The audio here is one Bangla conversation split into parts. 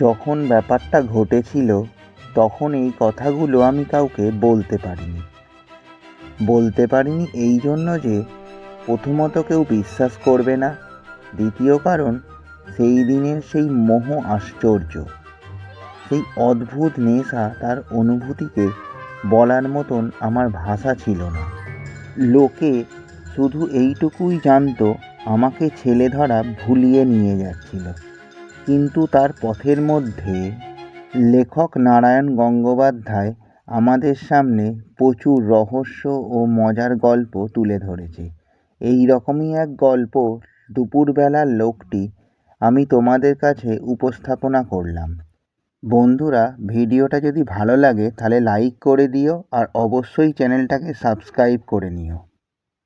যখন ব্যাপারটা ঘটেছিল, তখন এই কথাগুলো আমি কাউকে বলতে পারিনি। বলতে পারিনি এই জন্য যে প্রথমত কেউ বিশ্বাস করবে না। দ্বিতীয় কারণ, সেই দিনের সেই মোহ আশ্চর্য। সেই অদ্ভুত নেশা তার অনুভূতিকে বলার মতন আমার ভাষা ছিল না। লোকে শুধু এইটুকুই জানতো, আমাকে ছেলে ধরা ভুলিয়ে নিয়ে যাচ্ছিল। কিন্তু তার পথের মধ্যে লেখক নারায়ণ গঙ্গোপাধ্যায় আমাদের সামনে প্রচুর রহস্য ও মজার গল্প তুলে ধরেছে। এই রকমই এক গল্প দুপুরবেলার লোকটি আমি তোমাদের কাছে উপস্থাপনা করলাম। বন্ধুরা, ভিডিওটা যদি ভালো লাগে তাহলে লাইক করে দিও আর অবশ্যই চ্যানেলটাকে সাবস্ক্রাইব করে নিও।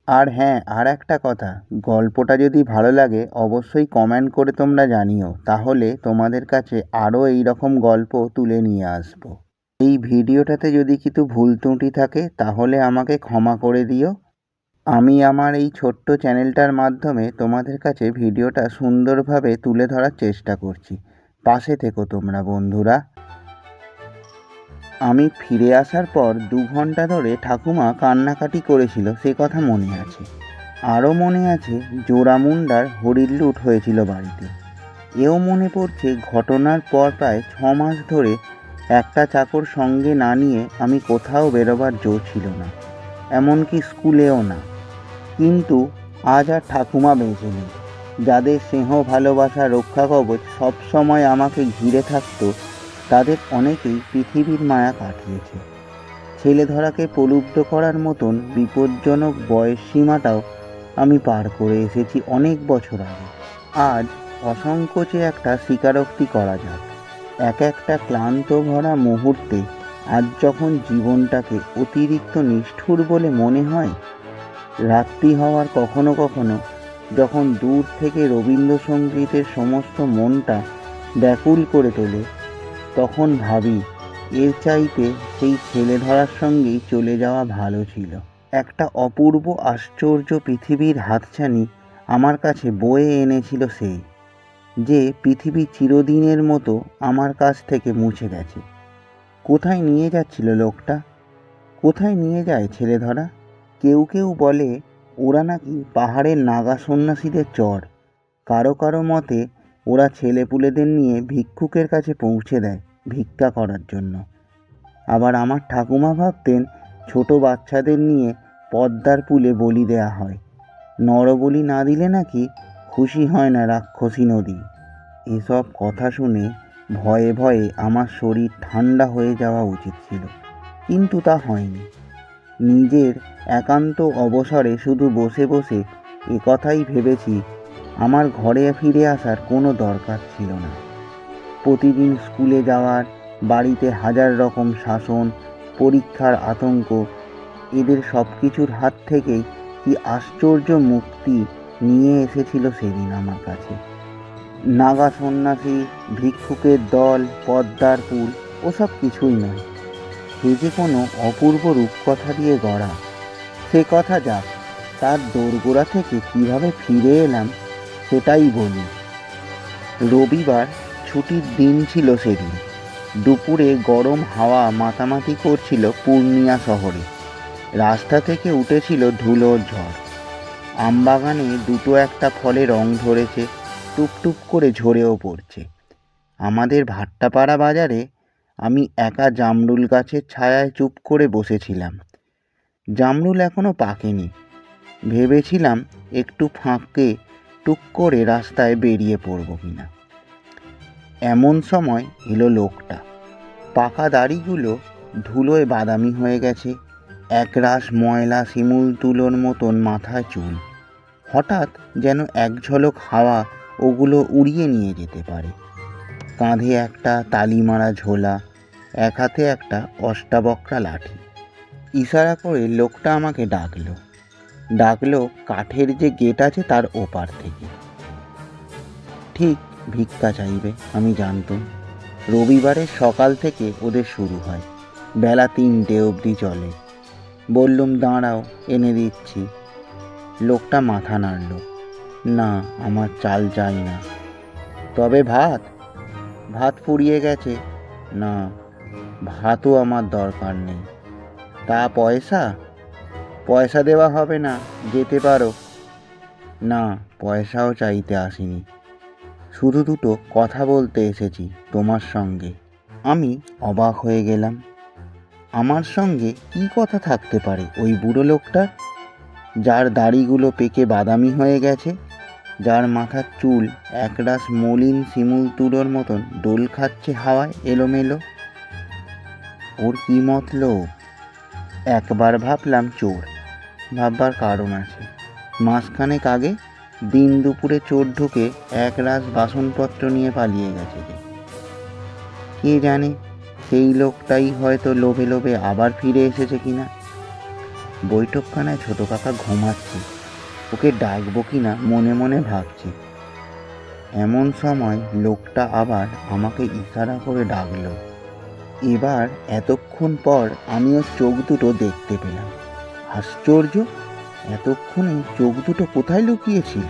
আর হ্যাঁ আর একটা কথা, গল্পটা যদি ভালো লাগে, অবশ্যই কমেন্ট করে তোমরা জানিও। তাহলে তোমাদের কাছে আরও এই রকম গল্প তুলে নিয়ে আসব। এই ভিডিওটাতে যদি কিছু ভুল ত্রুটি থাকে, তাহলে আমাকে ক্ষমা করে দিও। আমি আমার এই ছোট্ট চ্যানেলটার মাধ্যমে তোমাদের কাছে ভিডিওটা সুন্দরভাবে তুলে ধরার চেষ্টা করছি। পাশে থেকো তোমরা, বন্ধুরা। আমি ফিরে আসার পর দু ঘণ্টা ধরে ঠাকুমা কান্নাকাটি করেছিল, সে কথা মনে আছে। আরও মনে আছে জোড়ামুন্ডার হরির লুট হয়েছিল বাড়িতে। এও মনে পড়ছে ঘটনার পর প্রায় ছ মাস ধরে একটা চাকর সঙ্গে না নিয়ে আমি কোথাও বেরোবার জো ছিল না, এমনকি স্কুলেও না। কিন্তু আজ আর ঠাকুমা বেঁচে নেই। যাদের স্নেহ ভালোবাসা রক্ষা কবচ সবসময় আমাকে ঘিরে থাকতো তাদের অনেকেই পৃথিবীর মায়া কাটিয়েছে। ছেলে ধরাকে প্রলুব্ধ করার মতন বিপজ্জনক বয়স সীমাটাও আমি পার করে এসেছি অনেক বছর আগে। আজ অসংকোচে একটা স্বীকারোক্তি করা যাক। এক একটা ক্লান্ত ভরা মুহূর্তে আজ যখন জীবনটাকে অতিরিক্ত নিষ্ঠুর বলে মনে হয়, রাত্রি হওয়ার কখনো কখনো যখন দূর থেকে রবীন্দ্রসঙ্গীতের সমস্ত মনটা ব্যাকুল করে তোলে তখন ভাবি, এর চাইতে সেই ছেলে ধরার সঙ্গেই চলে যাওয়া ভালো ছিল। একটা অপূর্ব আশ্চর্য পৃথিবীর হাতছানি আমার কাছে বয়ে এনেছিল সেই যে পৃথিবী চিরদিনের মতো আমার কাছ থেকে মুছে গেছে। কোথায় নিয়ে যাচ্ছিল লোকটা? কোথায় নিয়ে যায় ছেলে ধরা কেউ কেউ বলে, ওরা নাকি পাহাড়ের নাগা সন্ন্যাসীদের চর। কারও কারও মতে ওরা ছেলেপুলেদের নিয়ে ভিক্ষুকের কাছে পৌঁছে দেয় ভিক্ষা করার জন্য। আবার আমার ঠাকুমা ভাবতেন ছোট বাচ্চাদের নিয়ে পদ্মার পুলে বলি দেয়া হয়। নরবলি না দিলে নাকি খুশি হয় না রাক্ষসী নদী। এসব কথা শুনে ভয়ে ভয়ে আমার শরীর ঠান্ডা হয়ে যাওয়া উচিত ছিল, কিন্তু তা হয়নি। নিজের একান্ত অবসরে শুধু বসে বসে এ কথাই ভেবেছি আমার ঘরে ফিরে আসার কোনো দরকার ছিল না। প্রতিদিন স্কুলে যাওয়ার, বাড়িতে হাজার রকম শাসন, পরীক্ষার আতঙ্ক, এদের সব কিছুর হাত থেকেই কি আশ্চর্য মুক্তি নিয়ে এসেছিল সেদিন আমার কাছে। নাগা সন্ন্যাসী, ভিক্ষুকের দল, পদ্মার পুল, ওসব কিছুই নয়। সে যে কোনো অপূর্ব রূপকথা দিয়ে গড়া। সে কথা যাক, তার দোরগোড়া থেকে কীভাবে ফিরে এলাম সেটাই বলি। রবিবার ছুটির দিন ছিল সেদিন। দুপুরে গরম হাওয়া মাতামাতি করছিল পূর্ণিয়া শহরে। রাস্তা থেকে উঠেছিল ধুলোর ঝড়। আমবাগানে দুটো একটা ফলে রং ধরেছে টুপটুপ করে ঝরেও পড়ছে। আমাদের ভাট্টাপাড়া বাজারে আমি একা জামরুল গাছের ছায়ায় চুপ করে বসেছিলাম। জামরুল এখনও পাকেনি। ভেবেছিলাম একটু ফাঁকে টুক করে রাস্তায় বেরিয়ে পড়ব কিনা। এমন সময় এলো লোকটা। পাকা দাড়িগুলো ধুলোয় বাদামি হয়ে গেছে। একরাশ ময়লা শিমুল তুলোর মতন মাথায় চুল। হঠাৎ যেন এক ঝলক হাওয়া ওগুলো উড়িয়ে নিয়ে যেতে পারে। কাঁধে একটা তালি মারা ঝোলা, এক হাতে একটা অষ্টাবক্রা লাঠি। ইশারা করে লোকটা আমাকে ডাকলো। ডাকলো কাঠের যে গেট আছে তার ওপার থেকে। ঠিক ভিক্ষা চাইবে, আমি জানতাম। রবিবারের সকাল থেকে ওদের শুরু হয়। বেলা তিনটে অবধি চলে। বললুম, দাঁড়াও, এনে দিচ্ছি। লোকটা মাথা নাড়ল। না, আমার চাল চাই না। তবে ভাত? ভাত ফুরিয়ে গেছে। না, ভাতও আমার দরকার নেই। তা পয়সা? পয়সা দেওয়া হবে না, যেতে পারো। না, পয়সাও চাইতে আসিনি। শুধু দুটো কথা বলতে এসেছি তোমার সঙ্গে। আমি অবাক হয়ে গেলাম। আমার সঙ্গে কি কথা থাকতে পারে ওই বুড়ো লোকটার যার দাড়িগুলো পেকে বাদামি হয়ে গেছে, যার মাথার চুল একরাশ মলিন শিমুল তুলোর মতন দোল খাচ্ছে হাওয়ায় এলোমেলো। ওর কি মতলব? একবার ভাবলাম চোর। ভাববার কারণ আছে। মাসখানেক আগে দিন দুপুরে চোর ঢুকে এক রাস বাসনপত্র নিয়ে পালিয়ে গেছে কে। জানে সেই লোকটাই হয়তো লোভে লোভে আবার ফিরে এসেছে কিনা। বৈঠকখানায় ছোট কাকা ঘুমাচ্ছে। ওকে ডাকবো কিনা মনে মনে ভাবছি। এমন সময় লোকটা আবার আমাকে ইশারা করে ডাকলো। এবার এতক্ষণ পর আমিও চোখ দুটো দেখতে পেলাম। আশ্চর্য, এতক্ষণে চোখ দুটো কোথায় লুকিয়েছিল?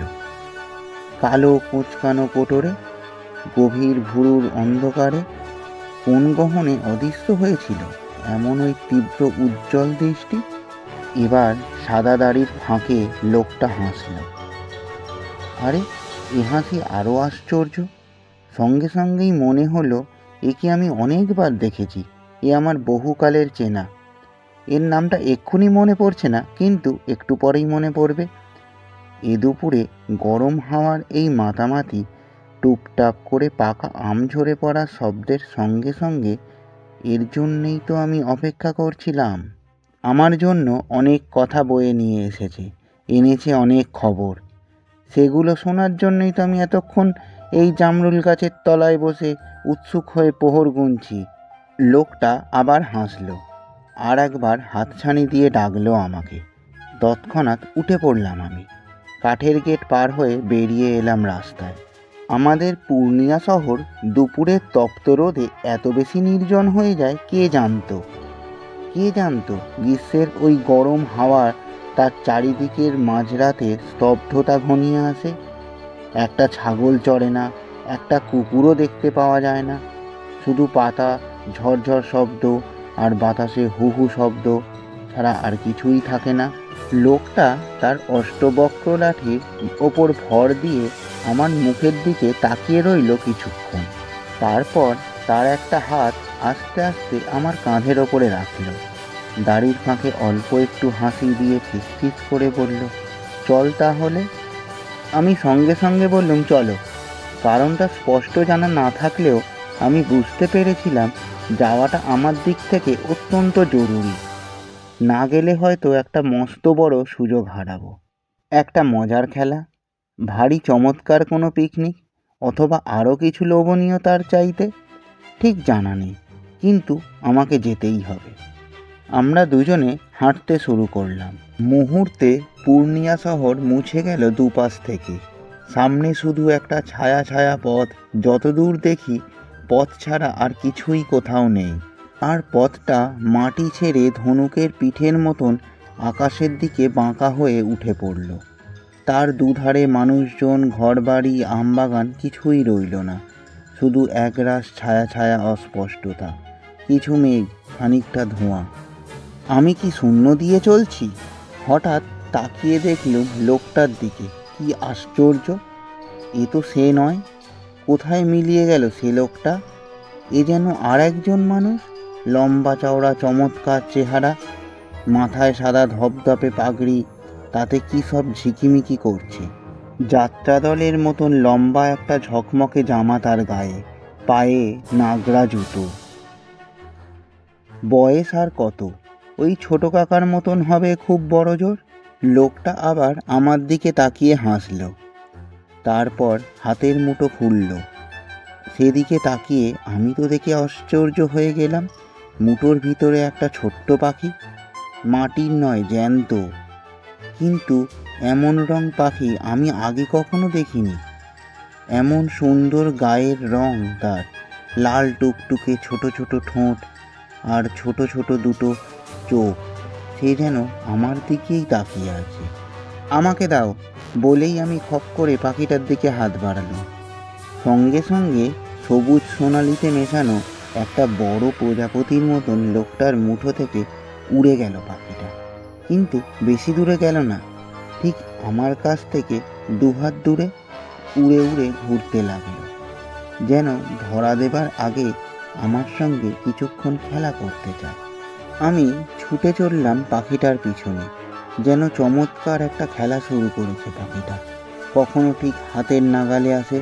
কালো কুচকানো কোটরে, গভীর ভুরুর অন্ধকারে কোন গহনে অদৃশ্য হয়েছিল এমন ওই তীব্র উজ্জ্বল দৃষ্টি? এবার সাদা দাড়ির ফাঁকে লোকটা হাসল। আরে, এ হাসি আরও আশ্চর্য। সঙ্গে সঙ্গেই মনে হলো একে আমি অনেকবার দেখেছি, এ আমার বহুকালের চেনা। এর নামটা এক্ষুনি মনে পড়ছে না, কিন্তু একটু পরেই মনে পড়বে। এ দুপুরে গরম হাওয়ার এই মাতামাতি টুপটাপ করে পাকা আম ঝরে পড়া শব্দের সঙ্গে সঙ্গে এর জন্যেই তো আমি অপেক্ষা করছিলাম। আমার জন্য অনেক কথা বয়ে নিয়ে এসেছে, এনেছে অনেক খবর। সেগুলো শোনার জন্যই তো আমি এতক্ষণ এই জামরুল গাছের তলায় বসে উৎসুক হয়ে পোহর গুনছি। লোকটা আবার হাসলো। আর একবার হাতছানি দিয়ে ডাকলো আমাকে। তৎক্ষণাৎ উঠে পড়লাম আমি। কাঠের গেট পার হয়ে বেরিয়ে এলাম রাস্তায়। আমাদের পূর্ণিয়া শহর দুপুরের তপ্ত রোদে এত বেশি নির্জন হয়ে যায়, কে জানতো? কে জানতো গ্রীষ্মের ওই গরম হাওয়া তার চারিদিকের মাঝরাতে স্তব্ধতা ঘনিয়ে আসে? একটা ছাগল চড়ে না, একটা কুকুরও দেখতে পাওয়া যায় না। শুধু পাতা, ঝরঝর শব্দ আর বাতাসে হু হু শব্দ ছাড়া আর কিছুই থাকে না। লোকটা তার অষ্টবক্র লাঠির ওপর ভর দিয়ে আমার মুখের দিকে তাকিয়ে রইল কিছুক্ষণ। তারপর তার একটা হাত আস্তে আস্তে আমার কাঁধের ওপরে রাখল। দাড়ির ফাঁকে অল্প একটু হাসি দিয়ে ফিসফিস করে বলল, চল তাহলে। আমি সঙ্গে সঙ্গে বললাম, চলো। কারণটা স্পষ্ট জানা না থাকলেও আমি বুঝতে পেরেছিলাম যাওয়াটা আমার দিক থেকে অত্যন্ত জরুরি। না গেলে হয়তো একটা মস্ত বড় সুযোগ হারাবো। একটা মজার খেলা, ভারী চমৎকার কোনো পিকনিক অথবা আরও কিছু লোভনীয়তার চাইতে, ঠিক জানা নেই, কিন্তু আমাকে যেতেই হবে। আমরা দুজনে হাঁটতে শুরু করলাম। মুহূর্তে পূর্ণিয়া শহর মুছে গেল দুপাশ থেকে। সামনে শুধু একটা ছায়া ছায়া পথ, যতদূর দেখি পথ ছাড়া আর কিছুই কোথাও নেই। আর পথটা মাটি ছেড়ে ধনুকের পিঠের মতন আকাশের দিকে বাঁকা হয়ে উঠে পড়ল। তার দুধারে মানুষজন, ঘরবাড়ি, আমবাগান কিছুই রইল না। শুধু একরাশ ছায়া ছায়া অস্পষ্টতা। কিছু মেঘ, খানিকটা ধোঁয়া। আমি কি শূন্য দিয়ে চলছি? হঠাৎ তাকিয়ে দেখলুম লোকটার দিকে। কি আশ্চর্য! এ তো সে নয়। কোথায় মিলিয়ে গেল সে লোকটা? এ যেন আর একজন মানুষ, লম্বা চওড়া চমৎকার চেহারা, মাথায় সাদা ধপধপে পাগড়ি, তাতে কি সব ঝিকিমিকি করছে? যাত্রা দলের মতন লম্বা একটা ঝকমকে জামা তার গায়ে, পায়ে নাগরা জুতো। বয়স আর কত? ওই ছোট কাকার মতন হবে খুব বড় জোর লোকটা আবার আমার দিকে তাকিয়ে হাসল। তারপর হাতের মুঠো খুলল। সেদিকে তাকিয়ে আমি তো দেখে আশ্চর্য হয়ে গেলাম, মুঠোর ভিতরে একটা ছোট্ট পাখি, মাটির নয়, জ্যান্ত। কিন্তু এমন রং পাখি আমি আগে কখনো দেখিনি। এমন সুন্দর গায়ের রং তার, লাল টুকটুকে ছোট ছোট ঠোঁট আর ছোট ছোট দুটো চোখ, সে যেন আমার দিকেই তাকিয়ে আছে। আমাকে দাও বলেই আমি খপ করে পাখিটার দিকে হাত বাড়ালাম। সঙ্গে সঙ্গে সবুজ সোনালিতে মেশানো একটা বড় প্রজাপতির মতন লোকটার মুঠো থেকে উড়ে গেল পাখিটা। কিন্তু বেশি দূরে গেল না। ঠিক আমার কাছ থেকে দুহাত দূরে উড়ে উড়ে ঘুরতে লাগল। যেন ধরা দেবার আগে আমার সঙ্গে কিছুক্ষণ খেলা করতে চায়। আমি ছুটে চললাম পাখিটার পিছনে। যেন চমৎকার একটা খেলা শুরু করেছে পাখিটা। কখনো ঠিক হাতের নাগালে আসে,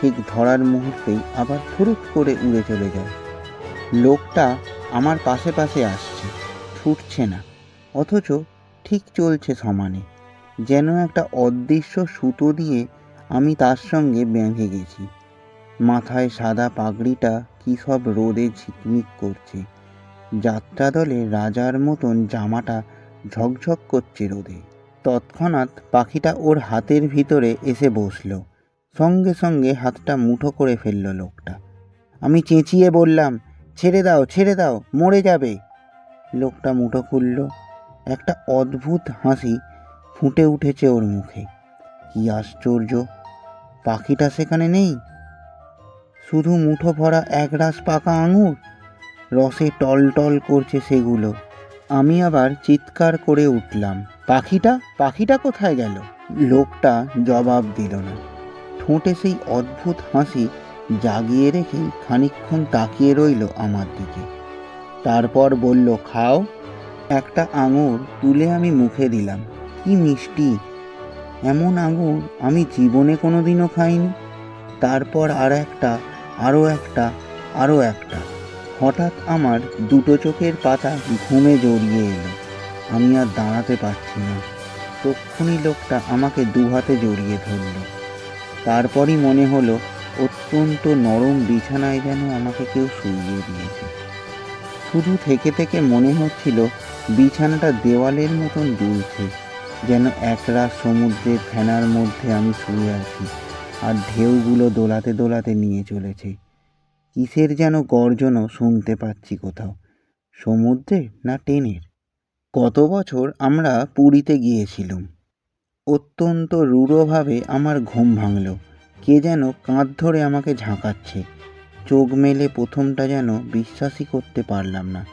ঠিক ধরার মুহূর্তেই আবার ফুরুত করে উড়ে চলে যায়। লোকটা আমার পাশে পাশে আসছে, ছুটছে না, অথচ ঠিক চলছে সমানে। যেন একটা অদৃশ্য সুতো দিয়ে আমি তার সঙ্গে বেঁধে গেছি। মাথায় সাদা পাগড়িটা কী সব রোদে ঝিকমিক করছে। যাত্রা দলে রাজার মতন জামাটা ঝকঝক করছে রোদে। তৎক্ষণাৎ পাখিটা ওর হাতের ভিতরে এসে বসল। সঙ্গে সঙ্গে হাতটা মুঠো করে ফেলল লোকটা। আমি চেঁচিয়ে বললাম, ছেড়ে দাও ছেড়ে দাও, মরে যাবে। লোকটা মুঠো খুলল। একটা অদ্ভুত হাসি ফুটে উঠেছে ওর মুখে। কি আশ্চর্য! পাখিটা সেখানে নেই। শুধু মুঠো ভরা একরাশ পাকা আঙুর। রসে টলটল করছে সেগুলো। আমি আবার চিৎকার করে উঠলাম, পাখিটা পাখিটা কোথায় গেল? লোকটা জবাব দিল না। ঠোঁটে সেই অদ্ভুত হাসি জাগিয়ে রেখেই খানিকক্ষণ তাকিয়ে রইল আমার দিকে। তারপর বলল, খাও। একটা আঙুর তুলে আমি মুখে দিলাম, কি মিষ্টি! এমন আঙুর আমি জীবনে কোনো দিনও খাইনি। তারপর আর একটা আরও একটা আরও একটা। হঠাৎ আমার দুটো চোখের পাতা ঘুমে জড়িয়ে এলো। আমি আর দাঁড়াতে পারছি না। তক্ষুনি লোকটা আমাকে দু হাতে জড়িয়ে ধরল। তারপরই মনে হলো, অত্যন্ত নরম বিছানায় যেন আমাকে কেউ শুইয়ে দিয়েছে। শুধু থেকে থেকে মনে হচ্ছিল বিছানাটা দেওয়ালের মতন দুলছে, যেন একরাশ সমুদ্রের ফেনার মধ্যে আমি শুয়ে আছি, আর ঢেউগুলো দোলাতে দোলাতে নিয়ে চলেছে। কিসের যেন গর্জনও শুনতে পাচ্ছি কোথাও? সমুদ্রে না টেনের গত বছর আমরা পুরীতে গিয়েছিলাম? অত্যন্ত রূঢ়ভাবে আমার ঘুম ভাঙল। কে যেন কাঁধ ধরে আমাকে ঝাঁকাচ্ছে। চোখ মেলে প্রথমটা যেন বিশ্বাসই করতে পারলাম না।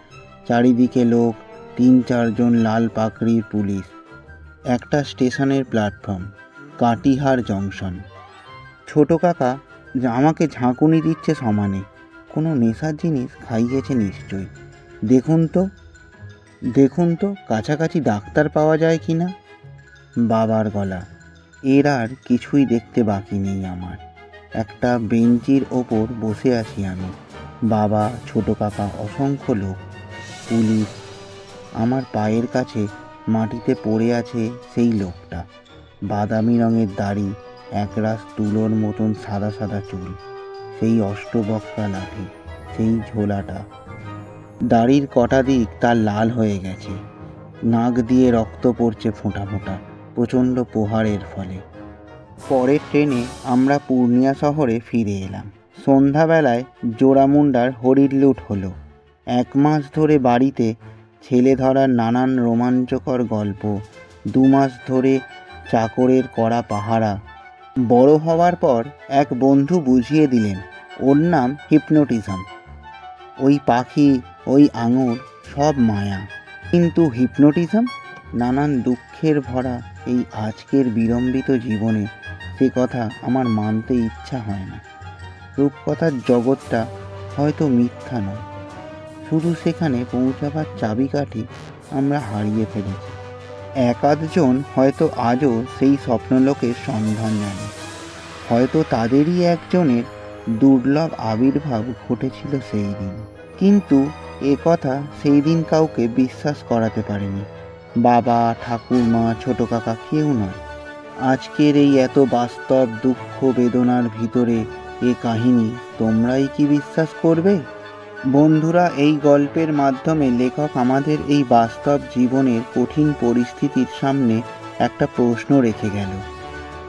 চারিদিকে লোক, তিন চারজন লাল পাকড়ির পুলিশ। একটা স্টেশনের প্ল্যাটফর্ম, কাটিহার জংশন। ছোট কাকা আমাকে ঝাঁকুনি দিচ্ছে সমানে। কোনো নেশার জিনিস খাইয়েছে নিশ্চয়ই দেখুন তো দেখুন তো কাছাকাছি ডাক্তার পাওয়া যায় কি না? বাবার গলা। এর আর কিছুই দেখতে বাকি নেই আমার। একটা বেঞ্চির ওপর বসে আছি আমি। বাবা, ছোট কাকা, অসংখ্য লোক। পুলিশ। আমার পায়ের কাছে মাটিতে পড়ে আছে সেই লোকটা। বাদামি রঙের দাড়ি একরাশ তুলোর মতন সাদা সাদা চুল, সেই অষ্টবক্রা লাঠি সেই ঝোলাটা। দাড়ির কটা দিক তার লাল হয়ে গেছে। নাক দিয়ে রক্ত পড়ছে ফোঁটা ফোঁটা, প্রচণ্ড প্রহারের ফলে। পরের ট্রেনে আমরা পূর্ণিয়া শহরে ফিরে এলাম। সন্ধ্যাবেলায় জোড়ামুন্ডার হরির লুট হলো। এক মাস ধরে বাড়িতে ছেলে ধরার নানান রোমাঞ্চকর গল্প, দু মাস ধরে চাকরের কড়া পাহারা বড় হওয়ার পর এক বন্ধু বুঝিয়ে দিলেন, ওর নাম হিপনোটিজম। ওই পাখি, ওই আঙুর সব মায়া। কিন্তু হিপনোটিজম? নানান দুঃখের ভরা এই আজকের বিলম্বিত জীবনে সে কথা আমার মানতে ইচ্ছা হয় না। রূপকথার জগৎটা হয়তো মিথ্যা নয়। শুধু সেখানে পৌঁছাবার চাবিকাঠি আমরা হারিয়ে ফেলেছি। এক আধজন হয়তো আজও সেই স্বপ্নলোকের সন্ধান জানে। হয়তো তাদেরই একজনের দুর্লভ আবির্ভাব ঘটেছিল সেই দিন। কিন্তু এ কথা সেই দিন কাউকে বিশ্বাস করাতে পারেনি। বাবা, ঠাকুরমা, ছোট কাকা কেউ নয়। আজকের এই এত বাস্তব দুঃখ বেদনার ভিতরে এ কাহিনী তোমরাই কি বিশ্বাস করবে? বন্ধুরা, এই গল্পের মাধ্যমে লেখক আমাদের এই বাস্তব জীবনের কঠিন পরিস্থিতির সামনে একটা প্রশ্ন রেখে গেল।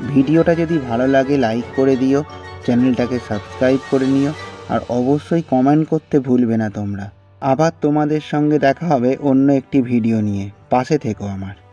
ভিডিওটা যদি ভালো লাগে, লাইক করে দিও, চ্যানেলটাকে সাবস্ক্রাইব করে নিও, আর অবশ্যই কমেন্ট করতে ভুলবে না তোমরা। আবার তোমাদের সঙ্গে দেখা হবে অন্য একটি ভিডিও নিয়ে। পাশে থেকো আমার।